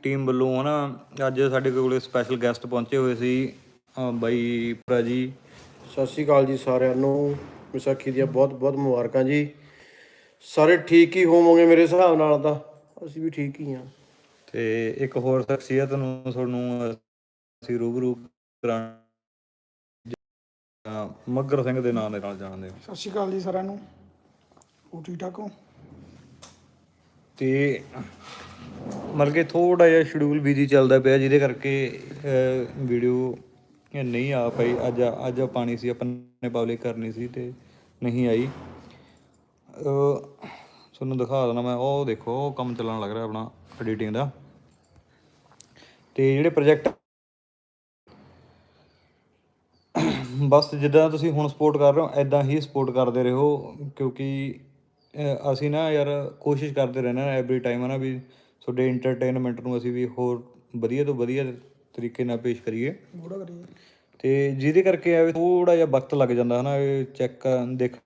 Team ਵੱਲੋਂ ਹਨਾ ਅੱਜ ਸਾਡੇ ਕੋਲੇ ਸਪੈਸ਼ਲ ਗੈਸਟ ਪਹੁੰਚੇ ਹੋਏ ਸੀ ਅਹ ਬਾਈ ਭਰਾ ਜੀ। ਸਤਿ ਸ਼੍ਰੀ ਅਕਾਲ ਜੀ ਸਾਰਿਆਂ ਨੂੰ ਵਿਸਾਖੀ ਦੀਆਂ ਬਹੁਤ ਬਹੁਤ ਮੁਬਾਰਕਾਂ ਜੀ। ਸਾਰੇ ਠੀਕ ਹੀ ਹੋਵੋਗੇ ਮੇਰੇ ਹਿਸਾਬ ਨਾਲ ਤਾਂ ਅਸੀਂ ਵੀ ਠੀਕ ਹੀ ਹਾਂ। ਤੇ ਇੱਕ ਹੋਰ ਸ਼ਖਸੀਅਤ ਨੂੰ ਤੁਹਾਨੂੰ ਅਸੀਂ ਰੂਬਰੂ ਕਰਾਂ ਮੱਗਰ ਸਿੰਘ ਦੇ ਨਾਂ ਦੇ ਨਾਲ ਜਾਣਦੇ ਹਾਂ। ਸਤਿ ਸ਼੍ਰੀ ਅਕਾਲ ਜੀ ਸਾਰਿਆਂ ਨੂੰ। ਹੋ ਠੀਕ ਠਾਕ ਹੋ? ਤੇ ਮਤਲਬ ਕਿ ਥੋੜਾ ਜਿਹਾ ਸ਼ਡਿਊਲ ਬਿਜ਼ੀ ਚੱਲਦਾ ਪਿਆ, ਜਿਹਦੇ ਕਰਕੇ ਵੀਡੀਓ ਨਹੀਂ ਆ ਪਾਈ। ਅੱਜ ਅੱਜ ਪਾਣੀ ਸੀ, ਆਪਾਂ ਨੇ ਪਬਲਿਕ ਕਰਨੀ ਸੀ ਤੇ ਨਹੀਂ ਆਈ। ਤੁਹਾਨੂੰ ਦਿਖਾ ਦਿੰਦਾ ਮੈਂ, ਉਹ ਦੇਖੋ, ਉਹ ਕੰਮ ਚੱਲਣ ਲੱਗ ਰਿਹਾ ਆਪਣਾ ਐਡੀਟਿੰਗ ਦਾ। ਤੇ ਜਿਹੜੇ ਪ੍ਰੋਜੈਕਟ ਬਸ ਜਿੱਦਾਂ ਤੁਸੀਂ ਹੁਣ ਸਪੋਰਟ ਕਰ ਰਹੇ ਹੋ ਐਦਾਂ ਹੀ ਸਪੋਰਟ ਕਰਦੇ ਰਹੋ, ਕਿਉਂਕਿ ਅਸੀਂ ਨਾ ਯਾਰ ਕੋਸ਼ਿਸ਼ ਕਰਦੇ ਰਹਿੰਦੇ ਹਾਂ ਐਵਰੀ ਟਾਈਮ ਹੈ ਨਾ ਵੀ ਤੁਹਾਡੇ ਐਂਟਰਟੇਨਮੈਂਟ ਨੂੰ ਅਸੀਂ ਵੀ ਹੋਰ ਵਧੀਆ ਤੋਂ ਵਧੀਆ ਤਰੀਕੇ ਨਾਲ ਪੇਸ਼ ਕਰੀਏ। ਗੋੜਾ ਕਰੀਏ। ਤੇ ਜਿਹਦੇ ਕਰਕੇ ਆ ਥੋੜਾ ਜਿਹਾ ਵਕਤ ਲੱਗ ਜਾਂਦਾ ਹਨਾ ਇਹ ਚੈੱਕ ਦੇਖ